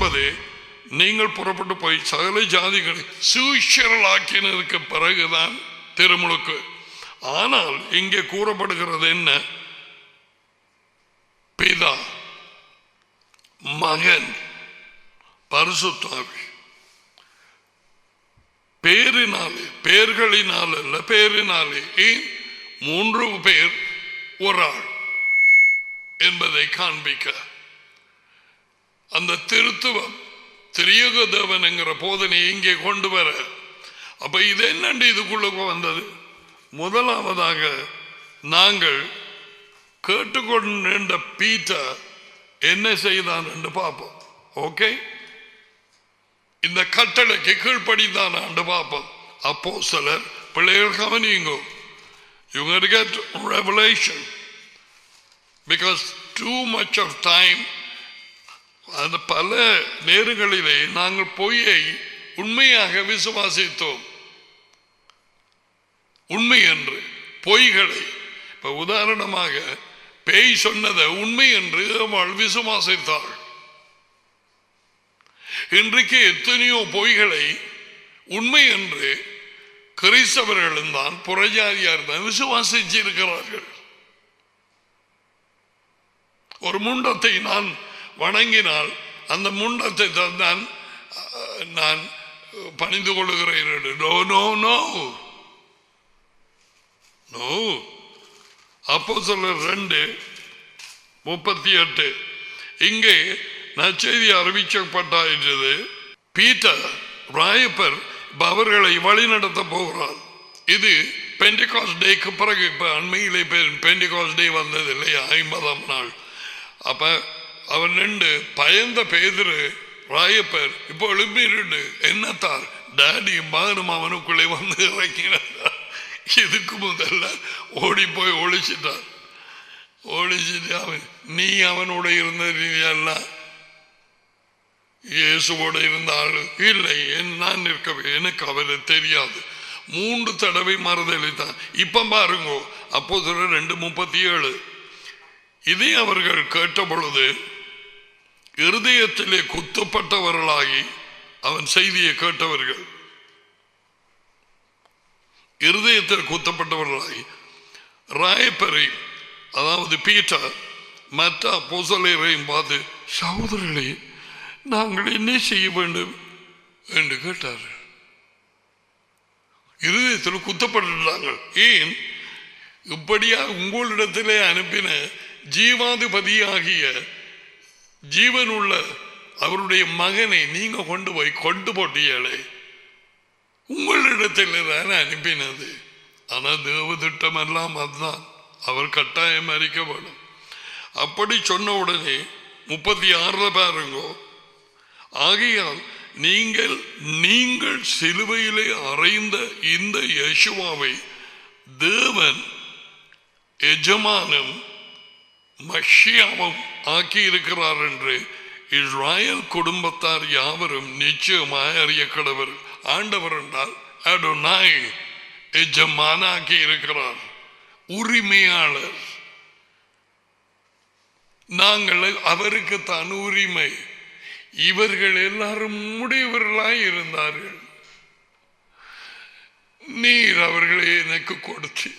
பத்தொன்பது நீங்கள் புறப்பட்டு போய் சகல ஜாதிகளை சூஷரலாக்கினதுக்கு பிறகுதான் திருமுழுக்கு. ஆனால் இங்கே கூறப்படுகிறது என்ன? பிதா மகன் பரிசுத்தாவி. பேரினாலே பேர்களினால் அல்ல பேரினாலே ஏன்? மூன்று பேர் ஒரு ஆள் என்பதை காண்பிக்க அந்த திருத்துவம் திரியக என்கிற போதனை இங்கே கொண்டு வர. அப்ப இது என்னண்டு இதுக்குள்ள வந்தது? முதலாவதாக நாங்கள் கேட்டுக்கொண்ட பீட்டர் என்ன செய்தான் என்று பார்ப்போம் ஓகே? இந்த கட்டளைக்கு கீழ்ப்படிதான் ஆண்டு பார்ப்போம் அப்போ சிலர் பிள்ளைகள் கவனியுங்கோ. You got to get revelation. Because too much of time அந்த பல நேரங்களிலே நாங்கள் பொய்யை உண்மையாக விசுவாசித்தோம். உண்மை என்று பொய்களை. இப்ப உதாரணமாக பேய் சொன்னதை உண்மை என்று அவள் விசுவாசித்தாள். இன்றைக்கு எத்தனையோ பொய்களை உண்மை என்று கிறிஸ்தவர்களும் தான் புறஜாதியார் தான் விசுவாசிச்சிருக்கிறார்கள். ஒரு முண்டத்தை நான் வணங்கினால் அந்த முண்டத்தை தந்தான் நான் அஹ், நான் பணிந்து கொள்ளுகிறேன் நோ நோ நோ. நோ. அப்போ சொல்ல ரெண்டு முப்பத்தி எட்டு. இங்கே நச்செய்தி அறிவிக்கப்பட்டாயிற்றது. பீட்டர் ராயப்பர் இப்ப அவர்களை வழி நடத்த இது பெண்டிகாஸ் டேக்கு பிறகு இப்போ அண்மையிலே பெண்டிகாஸ் டே வந்தது இல்லையா? ஐம்பதாம் நாள். அப்ப அவன் நின்று பயந்த பேதுரு ராயப்பர் இப்போ எழுப்பிட்டு என்னத்தார்? டாடி மகனும் அவனுக்குள்ளே வந்து இறங்கினார். இதுக்கு முதல்ல ஓடி போய் ஒழிச்சிட்டார். ஒழிச்சிட்டு அவன் நீ அவனோட இருந்த எல்லாம் இயேசுவோட இருந்த ஆளு. இல்லை என் நான் இருக்கவே எனக்கு அவரை தெரியாது. மூன்று தடவை மறுதளித்தான் இப்ப பாருங்க அப்போ சொல்ற ரெண்டு முப்பத்தி ஏழு. இதை அவர்கள் கேட்ட பொழுது இருதயத்திலே குத்தப்பட்டவர்களாகி அவன் செய்தியை கேட்டவர்கள். இருதயத்தில் குத்தப்பட்டவர்களாகி ராயப்பரை அதாவது பீட்டர் மற்ற பொசலையரையும் பார்த்து சகோதரர்களே நாங்கள் என்ன செய்ய வேண்டும்? என்று கேட்டார் இருதயத்தில் குத்தப்பட்டுட்டாங்க ஏன்? இப்படியா உங்களிடத்திலே அனுப்பின ஜீவாதிபதியாகிய ஜீவனுள்ள அவருடைய மகனை நீங்க கொண்டு போய் கொண்டு போட்டீங்களே உங்களிடத்தில் தானே அனுப்பினது. ஆனா தேவ திட்டம் எல்லாம் அதுதான். அவர் கட்டாயம் அறிக்கப்படும் அப்படி சொன்ன உடனே முப்பத்தி ஆறுல பாருங்கோ. ஆகையால் நீங்கள் நீங்கள் சிலுவையிலே அறைந்த இந்த யசுவாவை தேவன் எஜமானம் மஷியாவும் ஆக்கியிருக்கிறார் என்று இஸ்ராயல் குடும்பத்தார் யாவரும் நிச்சயமாய் அறிய கடவர். ஆண்டவர் என்றால் அடோனாய் எஜமானாக்கி இருக்கிறார். உரிமையாளர். நாங்கள் அவருக்கு தான் உரிமை. இவர்கள் எல்லாரும் முடியவர்களாய் இருந்தார்கள். நீர் அவர்களை எனக்கு கொடுத்து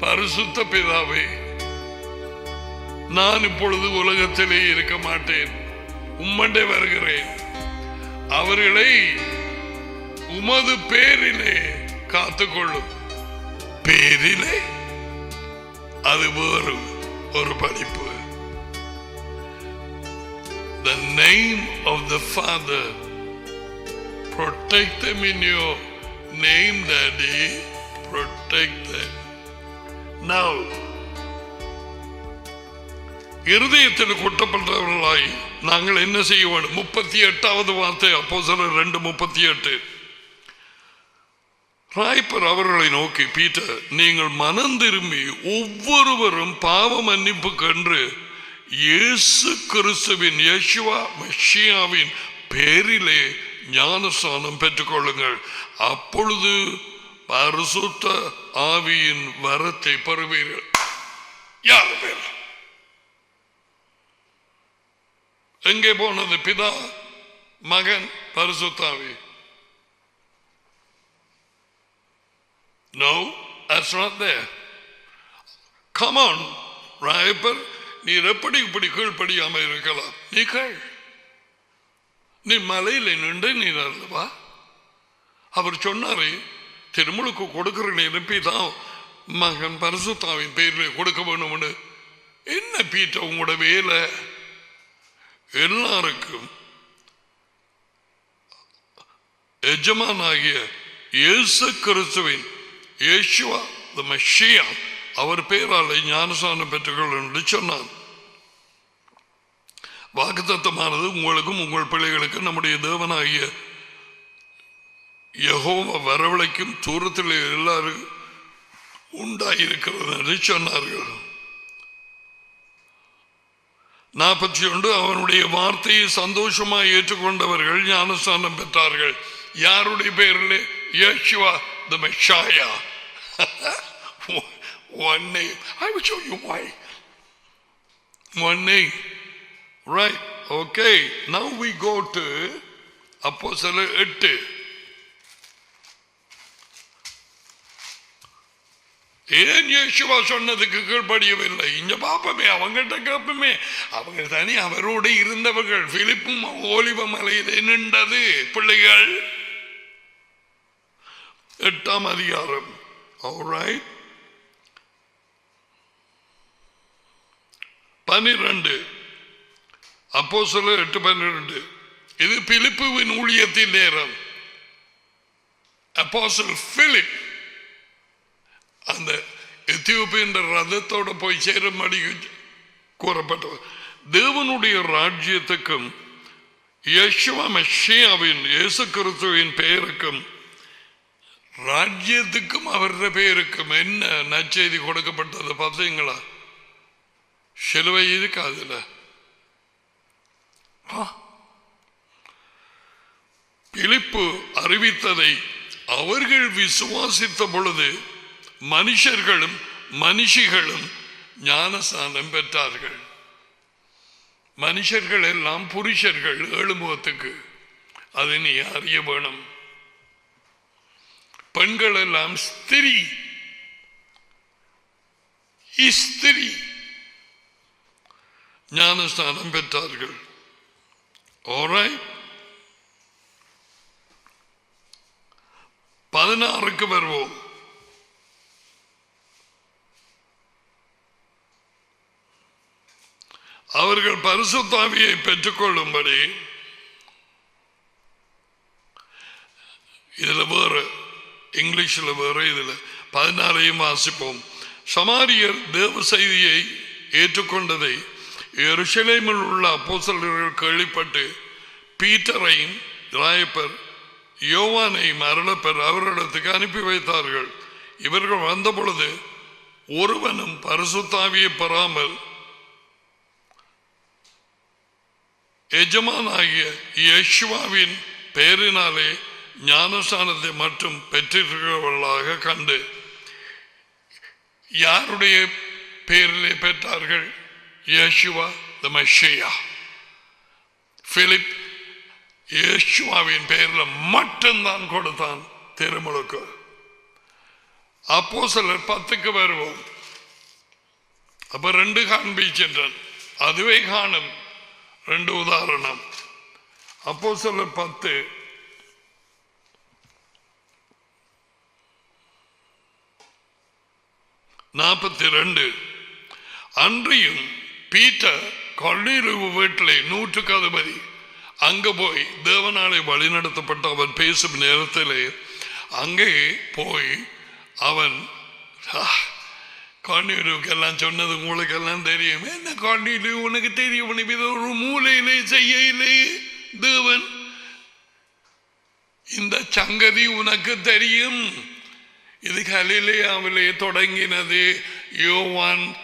பரிசுத்த பிதாவே நான் இப்பொழுது உலகத்திலே இருக்க மாட்டேன் உம்மண்டே வருகிறேன் அவர்களை உமது பேரிலே காத்துக்கொள்ளும் பேரிலே அது வேறு ஒரு படிப்பு the name of the Father. Protect them in your name, Daddy. Protect them. Now இருதயத்தில் கொட்டப்பட்டவர்களாய் நாங்கள் என்ன செய்ய வேண்டும் முப்பத்தி எட்டாவது வார்த்தை அப்போ ரெண்டு முப்பத்தி எட்டு ராய்ப்பர் அவர்களை நோக்கி பீட்டர் நீங்கள் மனம் திரும்பி ஒவ்வொருவரும் பாவ மன்னிப்பு கன்று இயேசு கிறிஸ்துவின் யேசுவா மெஷியாவின் பேரிலே ஞானஸ்தானம் பெற்றுக்கொள்ளுங்கள். அப்பொழுது பரிசுத்த ஆவியின் வரத்தை பெறுவீர்கள் யார் பேர்? எங்கே போனது பிதா மகன் பரிசுத்தாவி No, that's not there. Come on, Rayappar நீர் எப்படி இப்படி கீழ்ப்படியாம இருக்கலாம்? நீ கேள். நீ மலையில நின்று நீர் அல்லவா அவர் சொன்னாரே திருமுழுக்கு கொடுக்குறேன்னு எழுப்பி தான் மகன் பரிசுத்தாவின் பேரில் கொடுக்க வேணும்னு. என்ன பீட்ட உங்களோட வேலை? எல்லாருக்கும் எஜமானாகிய இயேசு கிறிஸ்துவின் இயேசுவா த மஷியா அவர் பேராலே ஞானசானம் பெற்றுக்கொள் என்று சொன்னார் வாக்குத்தத்தமானது உங்களுக்கும் உங்கள் பிள்ளைகளுக்கும் நம்முடைய தேவனாகிய யெகோவா வரவழைக்கும் தூரத்தில் எல்லாரும் உண்டாயிருக்கிறது என்று சொன்னார்கள். நாற்பத்தி ஒன்று அவனுடைய வார்த்தையை சந்தோஷமாக ஏற்றுக்கொண்டவர்கள் ஞானஸ்தானம் பெற்றார்கள். யாருடைய பேரில் யேசுவா த மெஷாயா. One name. I will show you why. One name. Right. Okay. Now we go to அப்போ சில எட்டு ஏன் யேசுவா சொன்னதுக்கு கீழ்படியவில்லை இங்க பாப்பமே அவங்ககிட்ட கேப்பமே. அவங்க தனி அவரோடு இருந்தவர்கள். பிலிப்பும் ஓலிவ மலையிலே நின்றது. பிள்ளைகள் எட்டாம் அதிகாரம். பனிரெண்டு. அப்போ சொல்ல எட்டு பன்னிரெண்டு இது பிலிப்புவின் ஊழியத்தின் நேரம். அப்போசல் பிலிப் அந்த எத்தியோப்பியன்ற ரதத்தோட போய் சேரும்படி கூறப்பட்டது. தேவனுடைய ராஜ்யத்துக்கும் யேசுவா மெஷியாவின் இயேசு கிறிஸ்துவின் பெயருக்கும் ராஜ்யத்துக்கும் அவருடைய பெயருக்கும் என்ன நச்செய்தி கொடுக்கப்பட்டது பார்த்தீங்களா? சிலுவை இருக்கு அதுல பிலிப்பு அறிவித்ததை அவர்கள் விசுவாசித்த பொழுது மனுஷர்களும் மனுஷிகளும் ஞானஸ்தானம் பெற்றார்கள். மனுஷர்கள் எல்லாம் புருஷர்கள் எழுமுகத்துக்கு அதை நீ அறிய வேணும். பெண்கள் எல்லாம் ஸ்திரி ஸ்திரி. ஞானஸ்தானம் பெற்றார்கள். பதினாறுக்கு வருவோம். அவர்கள் பரிசுத்தாவியை பெற்றுக்கொள்ளும்படி. இதுல வேறு இங்கிலீஷில் வேறு இதில் பதினாறையும் வாசிப்போம். சமாரியர் தேவ செய்தியை ஏற்றுக்கொண்டதை எருசலேமில் உள்ள அப்போசலர்கள் கேள்விப்பட்டு பீட்டரையும் ராயப்பர் யோவானையும் அருளப்பர் அவரிடத்துக்கு அனுப்பி வைத்தார்கள். இவர்கள் வந்த பொழுது ஒருவனும் பரிசுத்தாவியை பெறாமல் எஜமானாகிய யேசுவாவின் பெயரினாலே ஞானஸ்தானத்தை மட்டும் பெற்றிருக்கிறவர்களாக கண்டு யாருடைய பெயரிலே பெற்றார்கள்? யேசுவா த மஷியா பிலிப் யேசுவாவின் பெயரில் மட்டும்தான் கொடுத்தான் திருமுழுக்கு. அப்போ சிலர் பத்துக்கு வருவோம். அப்ப ரெண்டு காண்பிக்கின்றன். அதுவே காணும். ரெண்டு உதாரணம். அப்போ சிலர் பத்து. நாற்பத்தி ரெண்டு அன்றியும் பீட்டர் கொள்ளீருவு வீட்டிலே நூற்றுக்கு அதிபதி. அங்க போய் தேவனாலே வழிநடத்தப்பட்ட அவன் பேசும் நேரத்திலே அங்கே போய் அவன் காண்டியூருக்கெல்லாம் சொன்னது உங்களுக்கு எல்லாம் தெரியும். என்ன காண்டியூரு உனக்கு தெரியும். இது ஒரு மூலையிலே செய்யலே தேவன். இந்த சங்கதி உனக்கு தெரியும். இது கலிலேயாவிலே தொடங்கினது. யோவான்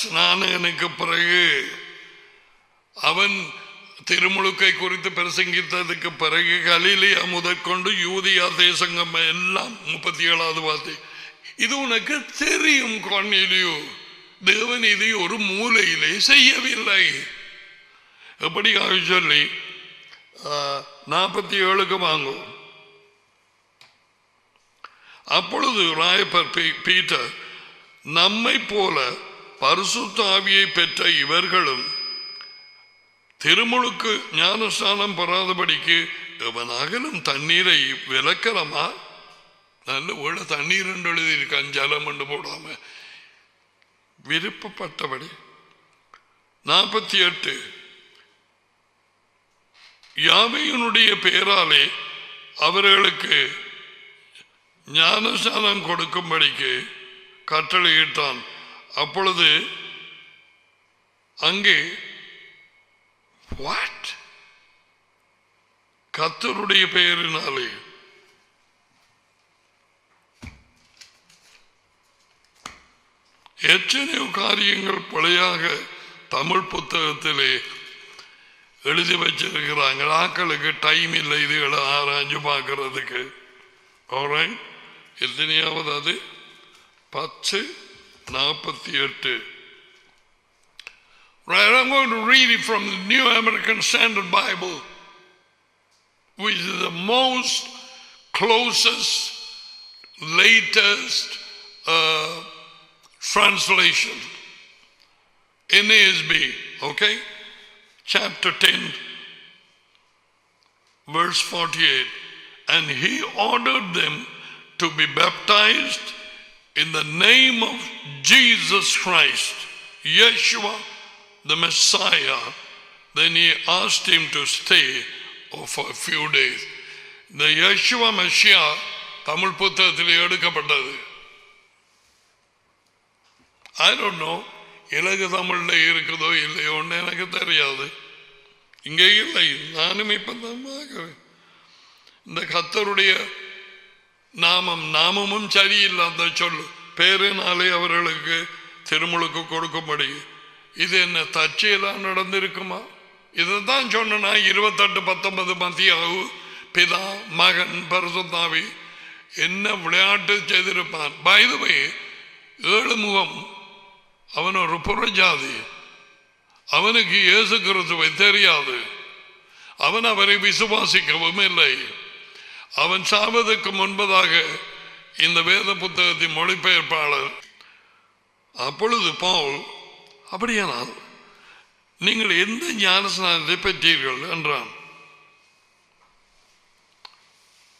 ஸ்நானகனுக்கு பிறகு அவன் திருமுழுக்கை குறித்து பிரசங்கித்ததுக்கு பிறகு கலிலேயா முதற்கொண்டு யூதியா தேசங்கம் எல்லாம் முப்பத்தி ஏழாவது வார்த்தை. இது உனக்கு தெரியும் கொன்னிலியோ தேவன் இதை ஒரு மூலையிலே செய்யவில்லை. எப்படியாக சொல்லி? நாற்பத்தி ஏழுக்கு வாங்கும் அப்பொழுது ராயப்பர் பீ- பீட்டர் நம்மை போல பரிசுத்தாவியை பெற்ற இவர்களும் திருமுழுக்கு ஞானஸ்தானம் பெறாதபடிக்கு எவனாகலும் தண்ணீரை விளக்கலமா? நல்ல உள்ள தண்ணீர் என்று எழுதியிருக்கான் ஜலம் என்று போடாம. விருப்பப்பட்டபடி. நாற்பத்தி எட்டு. யாவையினுடைய பெயராலே அவர்களுக்கு ஞானஸ்தானம் கொடுக்கும்படிக்கு கட்டளையிட்டான். அப்பொழுது அங்கே வாட் கத்தருடைய பெயரினாலே எத்தனையோ காரியங்கள் பிழையாக தமிழ் புத்தகத்திலே எழுதி வச்சிருக்கிறாங்க ஆக்களுக்கு டைம் இல்லை இதுகளை ஆராய்ஞ்சு பார்க்கறதுக்கு எத்தனையாவது அது பத்து நாற்பத்தி எட்டு Right, I'm going to read it from the New American Standard Bible, which is the most closest, latest uh, translation. NASB, okay? Chapter 10, verse 48. And he ordered them to be baptized in the name of Jesus Christ, Yeshua, the Messiah. Then he asked him to stay for a few days. இந்த Yeshua Messiah Tamil புத்தகத்தில் எடுக்கப்பட்டது I don't know இலகு தமிழ்ல இருக்குதோ இல்லையோன்னு எனக்கு தெரியாது. இங்கே இல்லை. நானும் இப்பதான் பார்க்குறேன். இந்த கத்தருடைய நாமம் நாமமும் சரியில்லாத சொல்லு. பேருனாலே அவர்களுக்கு திருமுழுக்கு கொடுக்கும்படி. இது என்ன தச்சையெல்லாம் நடந்திருக்குமா? இதைத்தான் சொன்னா இருபத்தெட்டு பத்தொன்பது மத்தியாகு பிதா மகன் பரிசுத்தாவி. என்ன விளையாட்டு செய்திருப்பான்? பயதுவை ஏழு முகம் அவன் ஒரு புறஜாதி. அவனுக்கு இயேசு கிறிஸ்துவை தெரியாது. அவன் அவரை விசுவாசிக்கவும் இல்லை. அவன் சாவதற்கு முன்பதாக இந்த வேத புத்தகத்தின் மொழிபெயர்ப்பாளர் அப்பொழுது பவுல் அப்படியானால் நீங்கள் எந்த ஞானஸ்நானத்தை பெற்றீர்கள்? என்றான்.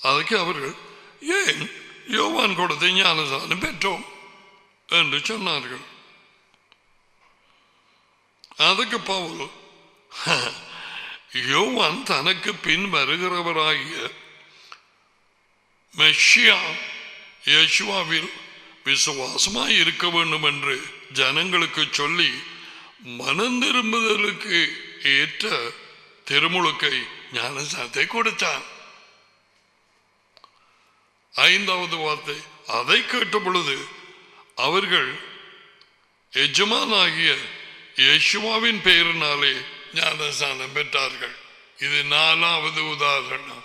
அதுக்கு அவர்கள் ஏன் யோவான் கொடுத்த ஞானஸ்நானம் பெற்றோம்? என்று சொன்னார்கள். அதுக்கு பவுல் யோவான் தனக்கு பின் வருகிறவராகிய மெஷியா யேசுவாவில் விசுவாசமாய் இருக்க வேண்டும் என்று ஜனங்களுக்கு சொல்லி மனம் திரும்புதலுக்கு ஏற்ற திருமுழுக்கை ஞானசாத்தை கொடுத்தான். ஐந்தாவது வார்த்தை அதை கேட்ட பொழுது அவர்கள் எஜமானாகிய யேசுவாவின் பெயரினாலே ஞானசானம் பெற்றார்கள் இது நாலாவது உதாரணம்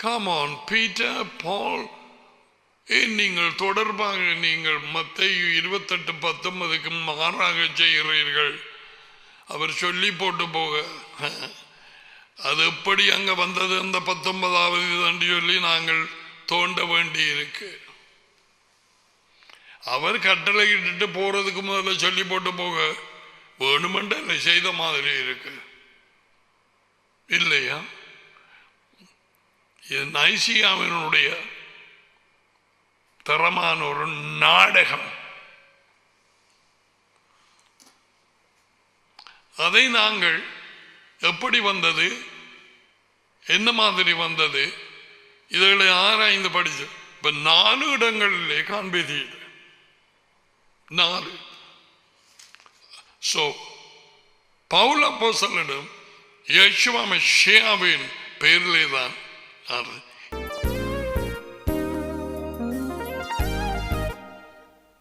காமான் பீட்டர் பால் நீங்கள் தொடர்பாக நீங்கள் மத்தையு இருபத்தெட்டு பத்தொன்பதுக்கு மாறாக செய்கிறீர்கள் அவர் சொல்லி போட்டு போக அது எப்படி அங்க வந்தது அந்த பத்தொன்பதாவது என்று சொல்லி நாங்கள் தோண்ட வேண்டி இருக்கு அவர் கட்டளையிட்டு போகிறதுக்கு போறதுக்கு முதல்ல சொல்லி போட்டு போக. வேணுமென்ற செய்த மாதிரி இருக்கு. இல்லையா? இது நைசியாவினுடைய தரமான ஒரு நாடகம். அதை நாங்கள் எப்படி வந்தது? என்ன மாதிரி வந்தது? இதை ஆராய்ந்து படிச்சு இப்ப நாலு இடங்களிலே காண்பித்தீர்கள். நாலு. ஸோ பவுல போசலிடம் யேசுவா மெஷியாவின் பெயரிலே தான் ஆறு